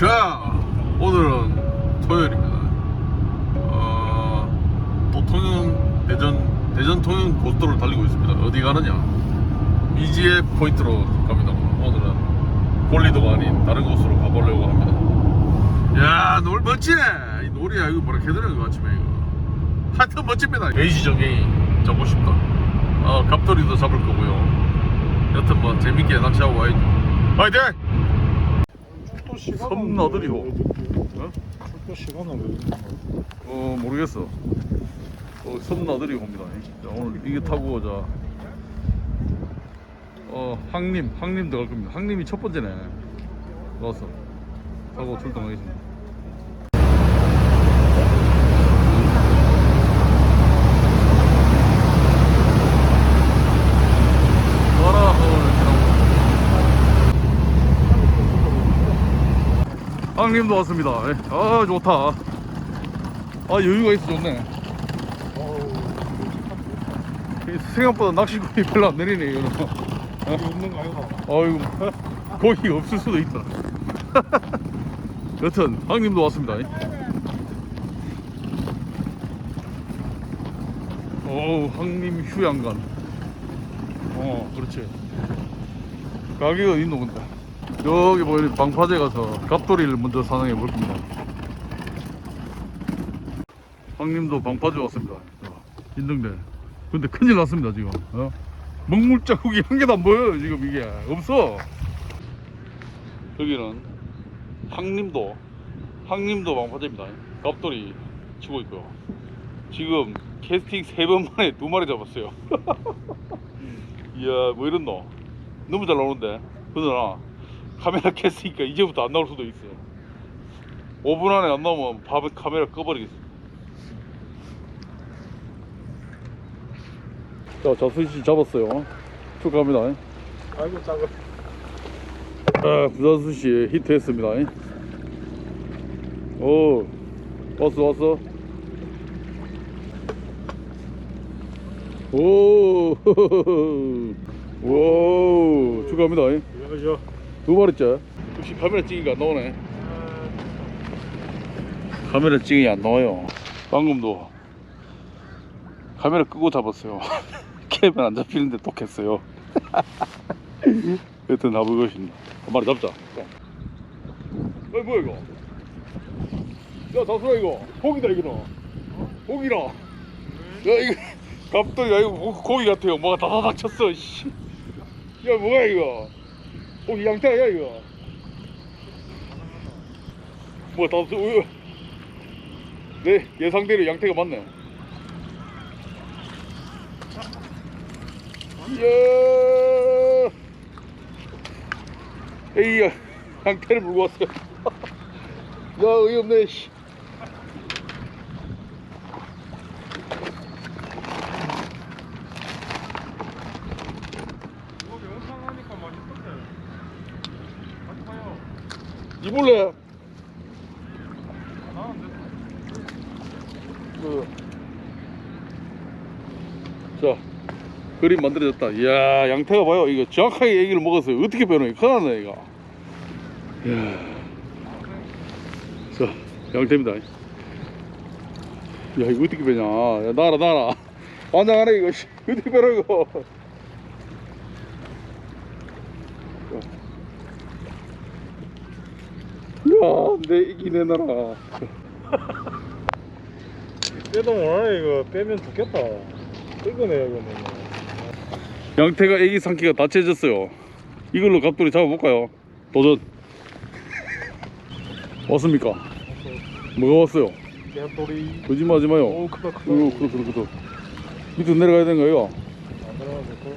자, 오늘은 토요일입니다. 어, 또 통영 대전 대전 통영 고속도로를 달리고 있습니다. 어디 가느냐? 미지의 포인트로 갑니다. 오늘은 골리도가 아닌 다른 곳으로 가보려고 합니다. 야, 노을 멋지네. 이 놀이야 이거 뭐라 되나 이거 아침에 이거. 하여튼 멋집니다. 베이지 저기 잡고 싶다. 어, 갑돌이도 잡을 거고요. 여튼 뭐 재밌게 낚시하고 와야죠. 화이팅! 또 시간은 섬 나들이고. 어? 또 시간은 왜 이러나? 어 모르겠어. 어, 섬 나들이 옵니다. 자, 오늘 이게 타고 자. 어 항림 항림 들어갈 겁니다. 항림이 첫 번째네. 와서 타고 출동하겠습니다. 와라 오늘 항림도 왔습니다. 예. 아 좋다. 아 여유가 있어 좋네. 이 생각보다 낚시꾼이 별로 안 내리네 이거는. 여기 없는 거 아이가? 아이고 거기 없을 수도 있다. 여튼 항님도 왔습니다. 어우 항님 휴양간. 어 그렇지. 가게가 어디 있노 근데? 여기 보이는 방파제 가서 갑돌이를 먼저 사냥해 볼 겁니다. 황님도 방파제 왔습니다. 어, 인등대. 근데 큰일 났습니다 지금. 어? 먹물 자국이 한 개도 안 보여요 지금 이게 없어. 여기는 황림도 황림도 방파제입니다. 갑돌이 치고 있고요. 지금 캐스팅 세 번 만에 두 마리 잡았어요. 이야 뭐 이랬노? 너무 잘 나오는데. 그러나 카메라 켰으니까 이제부터 안 나올 수도 있어. 5분 안에 안 나오면 밥 카메라 꺼버리겠어. 자, 자수씨 잡았어요. 축하합니다. 아이고 작아. 아, 부자수씨 히트했습니다. 오, 왔어, 왔어. 오, 오, 축하합니다. 야 야. 두 마리째. 역시 카메라 찍으니까 안 나오네. 카메라 찍으니 안 나와요. 방금도 카메라 끄고 잡았어요. 캐면 안 잡히는데 또 캤어요. 여튼 나보겠습니다. 한 마리 잡자. 어이 뭐야 이거? 야 다수라 이거 고기다 이거는. 고기라. 야 이거 갑자기 야 이거 고- 고기 같아요. 뭐가 다다닥 쳤어. 씨. 야 뭐야 이거? 고기 양태야 이거. 뭐야 다수 우유. 네 예상대로 양태가 맞네. 이야. 에이야 양태를 물고 왔어요. 야 어이없네. 씨. 이거 영상 하니까 맛있던데. 같이 가요. 하는데. 그. 자, 그림 만들어졌다. 이야, 양태가 봐요. 이거 정확하게 애기를 먹었어요. 어떻게 변해? 큰일 났네, 이거. 이야. 자, 양태입니다. 야, 이거 어떻게 변냐. 야, 나라, 나라. 환장하네, 이거. 씨. 어떻게 변해, 이거. 야, 내 애기 내놔라. 빼도 못하네 이거 빼면 죽겠다. 이거네 이거는. 양태가 애기 상기가 다 채졌어요. 이걸로 갑돌이 잡아볼까요? 도전. 왔습니까? 뭐가 왔어요? 개돌이. 거짓말하지 마요. 오 크다 크다. 어, 그렇다, 그렇다. 밑으로 내려가야 되는 거예요. 안 들어가서 또.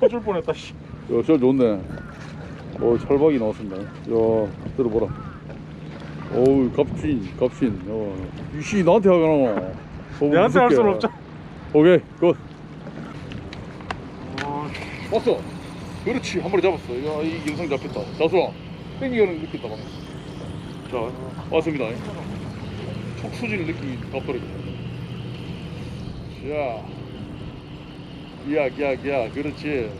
터질 뻔했다 씨. 야, 저 좋네. 어, 철박이 나왔습니다. 야, 들어보라. 어우, 갑신, 갑신. 야, 이씨 나한테 하거나. 어, 내한테 할. 순 없잖아. 오케이, 굿. 어, 왔어. 그렇지, 한 마리 잡았어. 야, 이 영상 잡혔다. 자수아, 땡기가는 느꼈다. 방금. 자, 왔습니다. 촉수질 느낌이 다 떨어져. 자, 기약 기약 기약 그렇지.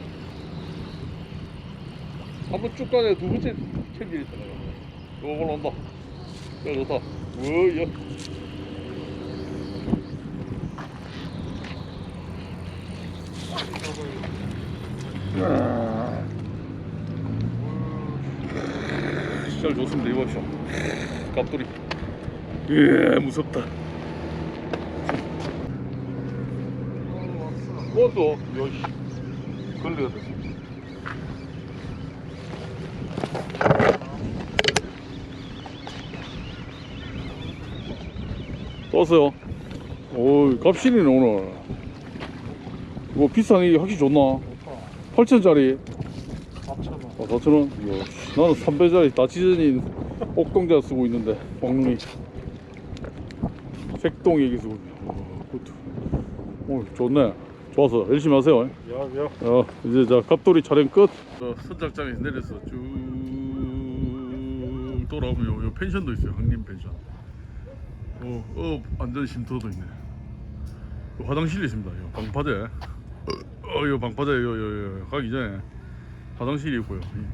한번 쭉 가냐 두 번째 체질 있잖아 요거 온다. 야 좋다. 우야. 시절 좋습니다 이거 보십시오 갑돌이. 예 무섭다 뭐또 여시. 걸려다 떴어요. 오 값실이네 오늘. 이거 비싼 이 확실히 좋나? 8천짜리. 4천원 아, 4천원? 이야, 씨, 나는 3배짜리 다 찢어진 옥동자 쓰고 있는데 왕눈이. 색동 얘기 쓰고 있네. 와, 그것도. 오, 좋네 좋아서 열심히 하세요. 야 야. 어, 이제 자 갑돌이 촬영 끝. 어, 선착장에서 내려서 쭉 돌아오면 요, 요 펜션도 있어요. 황림 펜션. 어, 어 안전 쉼터도 있네. 요 화장실이 있습니다. 요 방파제. 어, 요 방파제 요, 요, 요 가기 전에 화장실이 있고요. 이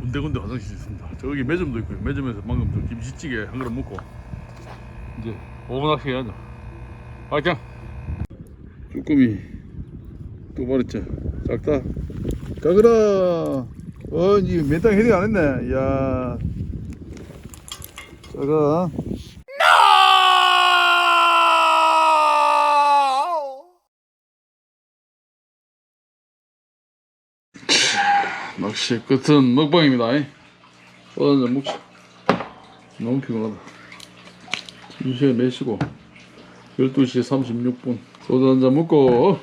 군데군데 화장실이 있습니다. 저기 매점도 있고요. 매점에서 방금 저 김치찌개 한 그릇 먹고 이제 오분학식 해야죠. 화이팅 쭈꾸미. 또 말했죠 작다. 가그라! 어 이제 몇달 헤딩 안 했네. 야. 작아 낚시 끝은 먹방입니다. 어느 장 먹자 너무 피곤하다. 이 시간 몇 시고 12시 36분 소주 한 잔 먹고.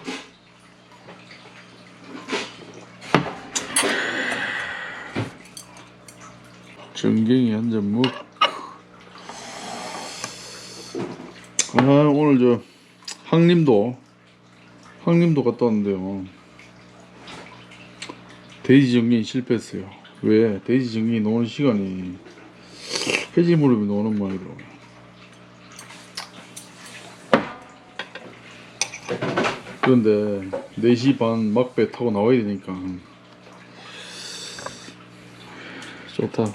전갱이 한 잔 먹고. 아 오늘 저 항림도 항림도 갔다 왔는데요. 돼지 정리 실패했어요. 왜? 돼지 정리 노는 시간이. 해지 무릎이 노는 모양이더라고요 그런데 4시 반 막배 타고 나와야 되니까. 좋다.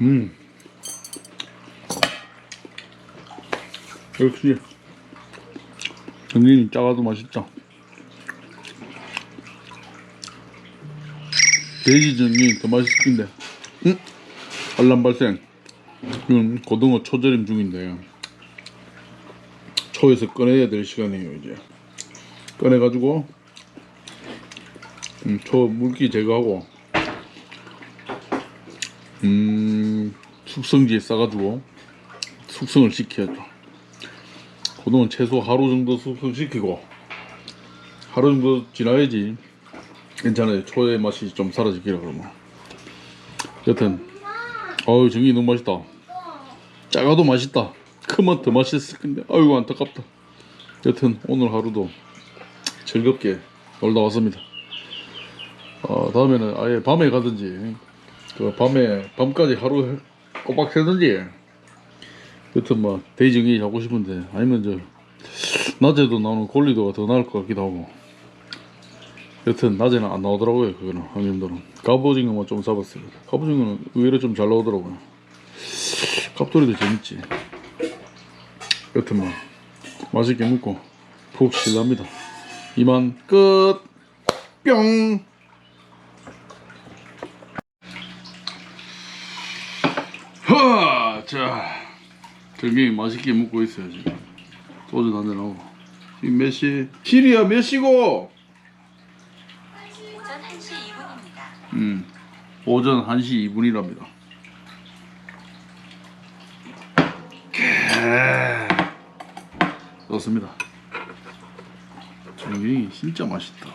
음. 역시 정린이 작아도 맛있다. 돼지 정리 더 맛있긴데. 응? 알람 발생. 이건 고등어 초절임 중인데 초에서 꺼내야 될 시간이에요 이제. 꺼내 가지고 음, 초 물기 제거하고 음, 숙성지에 싸가지고 숙성을 시켜야죠. 고등어 최소 하루 정도 숙성시키고 하루 정도 지나야지 괜찮아요. 초의 맛이 좀 사라지기라 그러면. 여튼 어우 정이 너무 맛있다. 작아도 맛있다 크면 더 맛있을 건데. 아이고 안타깝다. 여튼 오늘 하루도 즐겁게 놀다 왔습니다. 어, 다음에는 아예 밤에 가든지 그 밤에 밤까지 하루 꼬박 새든지 여튼 뭐 대정이 하고 싶은데 아니면 저 낮에도 나오는 골리도가 더 나을 것 같기도 하고. 여튼 낮에는 안 나오더라고요 그거는 형님들은. 갑오징어만 좀 잡았어요 갑오징어는 의외로 좀 잘 나오더라고요. 갑돌이도 재밌지 여튼 뭐 맛있게 먹고 푹 실랍니다 이만 끝 뿅. 하, 자, 저기 맛있게 먹고 있어요 지금. 소주 한잔 하고. 지금 몇 시? 시리야 몇 시고? 오전 1시 2분입니다. 음, 오전 1시 2분이랍니다. 좋습니다. 저기 진짜 맛있다.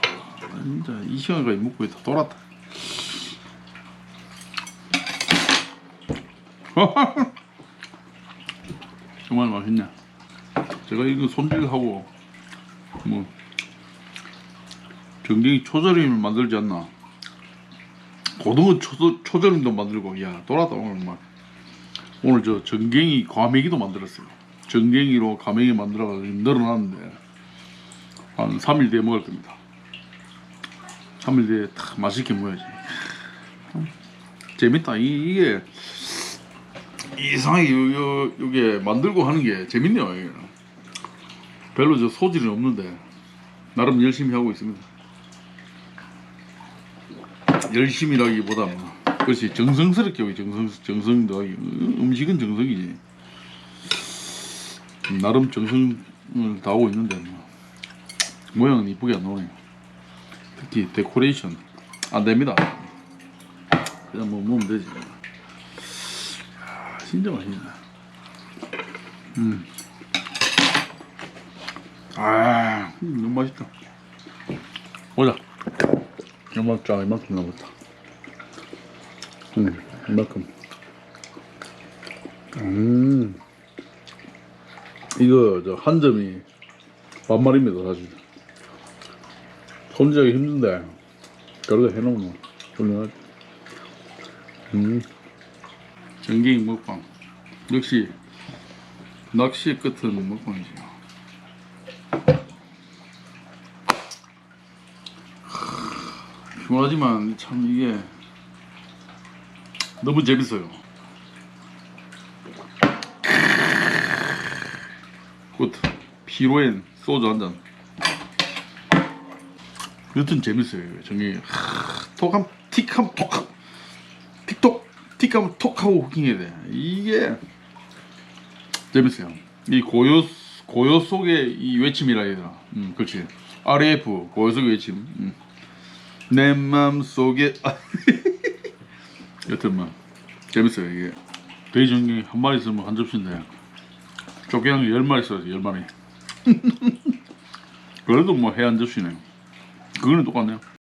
진짜 이 시간까지 먹고 있다 돌았다. 정말 맛있네. 제가 이거 손질하고 뭐 정경이 초절임을 만들지 않나. 고등어 초, 초절임도 만들고 야 돌았다 오늘 막 오늘 저 전갱이 과메기도 만들었어요 전갱이로 가맹이 만들어가지고 늘어났는데 한 3일 뒤에 먹을 겁니다. 3일 뒤에 딱 맛있게 먹어야지. 음, 재밌다. 이, 이게 이상하게 요, 요, 요게 만들고 하는 게 재밌네요. 이게. 별로 저 소질은 없는데 나름 열심히 하고 있습니다. 열심히라기보다 뭐 그렇지 정성스럽게 정성 정성도 하기 음, 음식은 정성이지. 나름 정성을 다하고 있는데 뭐 모양은 이쁘게 안 나오네요. 특히 데코레이션 안 됩니다. 그냥 뭐 먹으면 되지. 아, 진짜 맛있네. 음. 아, 음, 너무 맛있다. 보자. 이만큼, 이만큼 남았다. 음, 이만큼. 음. 이거 저 한 점이 반말입니다 사실. 손질하기 힘든데 그래도 해놓으면 훌륭하지. 음. 전갱이 먹방. 역시 낚시의 끝은 먹방이지. 하, 피곤하지만 참 이게 너무 재밌어요 굿. 피로엔 소주 한잔. 여튼 재밌어요 정이 톡함 틱함 톡함 틱톡 틱하면 톡하고 후킹해야 돼. 이게 재밌어요. 이 고요 고요 속의 이 외침이라 해야 되나? 음 그렇지. RF 고요 속의 외침. 음. 내 맘속에 여튼 뭐 재밌어요 이게. 전갱이 한 마리 있으면 한 접시인데 조개향이 열 마리 써야지 열 마리. 그래도 뭐 해안 접시네. 그거는 똑같네요.